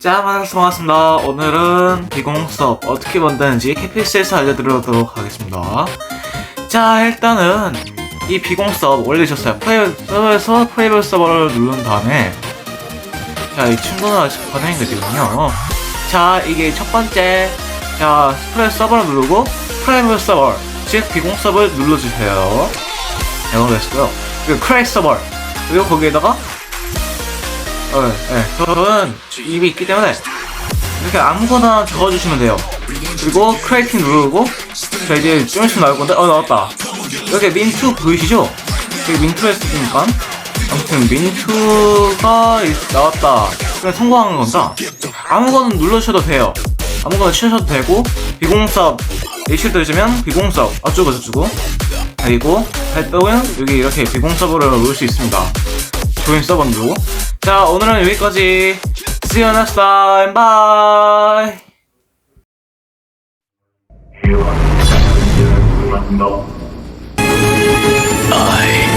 자, 만나서 반갑습니다. 오늘은 비공 수업 어떻게 만드는지 캐피스에서 알려드리도록 하겠습니다. 자, 일단은 이 비공 수업 올리셨어요. 프라이빗 서버에서 프라이빗 서버를 누른 다음에 자, 이 친구는 아직 반응이 되거든요. 자, 이게 첫 번째 자, 프라이빗 서버를 누르고 프라이빗 서버 즉 비공수업을 눌러주세요. 영어로 했고요. 그리고 크레이 서버 그리고 거기에다가 어, 네. 저는 입이 있기 때문에 이렇게 아무거나 적어주시면 돼요. 그리고 크레이팅 누르고 자 이제 좀 있으면 나올 건데 어 나왔다. 여기 민투 보이시죠? 여기 민투 했으니까 아무튼 민투가 있- 나왔다. 그냥 성공한 건다. 아무거나 눌러주셔도 돼요. 아무거나 치셔도 되고 비공섭 예시를 들자면 비공섭 어쩌고 저쩌고 그리고 활동은 여기 이렇게 비공서버를 놓을 수 있습니다. 조인 서버로. 자, 오늘은 여기까지. See you next time. Bye. I